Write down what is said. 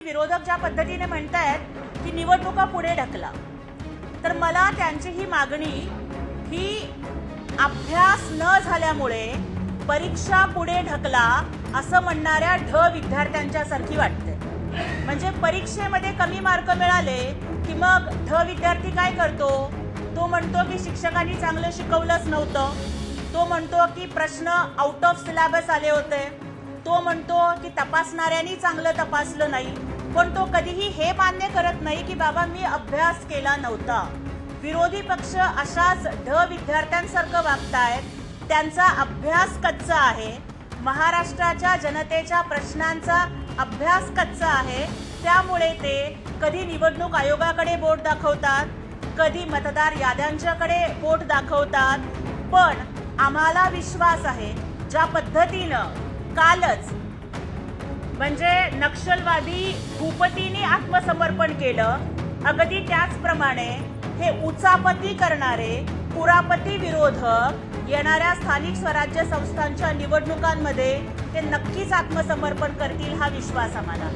विरोधक ज्या पद्धतीने म्हणतायत की निवडणुका पुढे ढकला. तर मला त्यांची ही मागणी ही अभ्यास न झाल्यामुळे परीक्षा पुढे ढकला असं म्हणणाऱ्या ढ विद्यार्थ्यांच्या सारखी वाटते. म्हणजे परीक्षेमध्ये कमी मार्क मिळाले की मग ढ विद्यार्थी काय करतो? तो म्हणतो की शिक्षकांनी चांगलं शिकवलंच नव्हतं. तो म्हणतो की प्रश्न आउट ऑफ सिलेबस आले होते. तो म्हणतो की तपासणाऱ्यांनी चांगलं तपासलं नाही पण तो कधीही हे मान्य करत नाही की बाबा मी अभ्यास केला नव्हता. विरोधी पक्ष अशाच ढ विद्यार्थ्यांसारखं वागतायत त्यांचा अभ्यास कच्चा आहे महाराष्ट्राच्या जनतेच्या प्रश्नांचा अभ्यास कच्चा आहे त्यामुळे ते कधी निवडणूक आयोगाकडे बोट दाखवतात कधी मतदार याद्यांच्याकडे बोट दाखवतात पण आम्हाला विश्वास आहे ज्या पद्धतीनं कालच. म्हणजे नक्षलवादी भूपतीने आत्मसमर्पण केलं. अगदी त्याचप्रमाणे हे उचापती करणारे पुरापती विरोधक येणाऱ्या स्थानिक स्वराज्य संस्थांच्या निवडणुकांमध्ये ते नक्कीच आत्मसमर्पण करतील हा विश्वास आम्हाला.